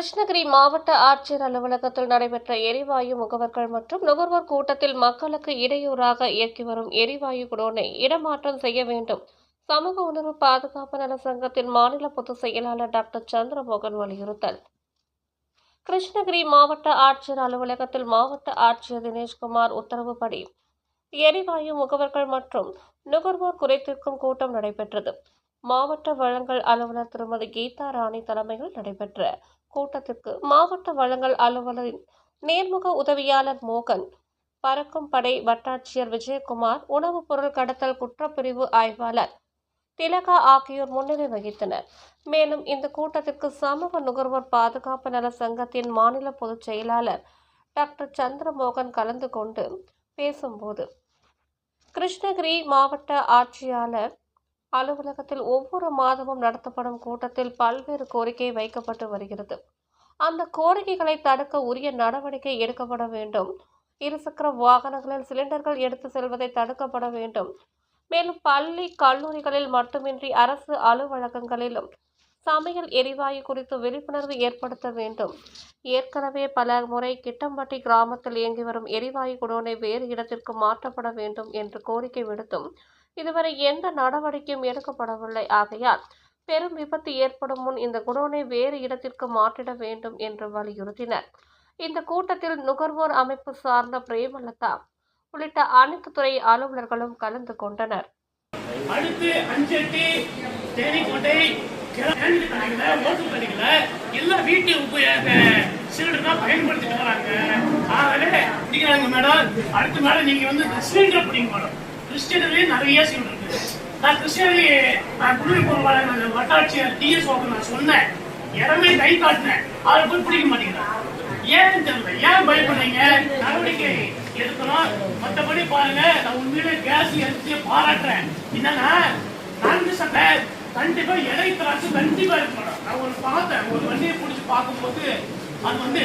கிருஷ்ணகிரி மாவட்ட ஆட்சியர் அலுவலகத்தில் நடைபெற்ற எரிவாயு முகவர்கள் மற்றும் நுகர்வோர் கூட்டத்தில் மக்களுக்கு இடையூறாக இயக்கி வரும் எரிவாயு குடோனை இடமாற்றம் செய்ய வேண்டும். சமூக உணர்வு பாதுகாப்பு நல சங்கத்தின் மாநில பொதுச் செயலாளர் டாக்டர் சந்திரமோகன் வலியுறுத்தல். கிருஷ்ணகிரி மாவட்ட ஆட்சியர் அலுவலகத்தில் மாவட்ட ஆட்சியர் தினேஷ்குமார் உத்தரவுப்படி எரிவாயு முகவர்கள் மற்றும் நுகர்வோர் குறைதீர்க்கும் கூட்டம் நடைபெற்றது. மாவட்ட வழங்கல் அலுவலர் திருமதி கீதா ராணி தலைமையில் நடைபெற்ற கூட்டத்திற்கு மாவட்ட வழங்கல் அலுவலரின் நேர்முக உதவியாளர் மோகன் பறக்கும் படை வட்டாட்சியர் விஜயகுமார் உணவுப் பொருள் கடத்தல் குற்றப்பிரிவு ஆய்வாளர் திலகா ஆகியோர் முன்னிலை வகித்தனர். மேலும் இந்த கூட்டத்திற்கு சமூக நுகர்வோர் பாதுகாப்பு நல சங்கத்தின் மாநில பொதுச் செயலாளர் டாக்டர் சந்திரமோகன் கலந்து கொண்டு பேசும்போது கிருஷ்ணகிரி மாவட்ட ஆட்சியாளர் அலுவலகத்தில் ஒவ்வொரு மாதமும் நடத்தப்படும் கூட்டத்தில் பல்வேறு கோரிக்கை வைக்கப்பட்டு வருகிறது. அந்த கோரிக்கைகளை தடுக்க உரிய நடவடிக்கை எடுக்கப்பட வேண்டும். இருசக்கர வாகனங்களில் சிலிண்டர்கள் எடுத்து செல்வதை தடுக்கப்பட வேண்டும். மேலும் பள்ளி கல்லூரிகளில் மட்டுமின்றி அரசு அலுவலகங்களிலும் சமையல் எரிவாயு குறித்து விழிப்புணர்வு ஏற்படுத்த வேண்டும். ஏற்கனவே பல முறை கிட்டம்பட்டி கிராமத்தில் இயங்கி வரும் எரிவாயு குடோனை வேறு இடத்திற்கு மாற்றப்பட வேண்டும் என்று கோரிக்கை விடுத்தும் இதுவரை எந்த நடவடிக்கையும் எடுக்கப்படவில்லை. ஆகையால் பெரும் விபத்து ஏற்படும் முன் இந்த குடோனை வேறு இடத்திற்கு மாற்றிட வேண்டும் என்று வலியுறுத்தினர். இந்த கூட்டத்தில் நுகர்வோர் அமைப்பு சார்ந்த பிரேமலதா உள்ளிட்ட அனைத்து துறை அலுவலர்களும் கலந்து கொண்டனர். அடுத்து அஞ்சட்டி தேனிக்கோட்டை எல்லாம் வீட்டு உபயோக சிலிண்டர் பயன்படுத்திட்டு வராங்க. ஆகவே நீங்க மேடம் அடுத்த மேடம் நீங்க வந்து சிலிண்டர் பிடிங்க மேடம். கிறிஸ்டியன்லயே நிறைய சிலிண்டர் இருக்கு. நான் கிறிஸ்டியனி நான் குடிமை பொருளாளர் வட்டாட்சியர் டிஎஸ் நான் சொன்னேன். இடமே கை காட்டினேன். அவரை போய் பிடிக்க மாட்டேங்கிறான் ஏன்னு தெரியல. ஏன் பயப்படுறீங்க? நடவடிக்கை எடுக்கணும். மத்தபடி பாருங்க நான் உண்மையிலே கேஸ் எடுத்து பாராட்டுறேன். என்னன்னா நான்கு சட்டை கண்டிப்பா இலை கண்டிப்பா இருக்கணும் நான் ஒரு பார்த்தேன் ஒரு வண்டியை பிடிச்சி பார்க்கும்போது அது வந்து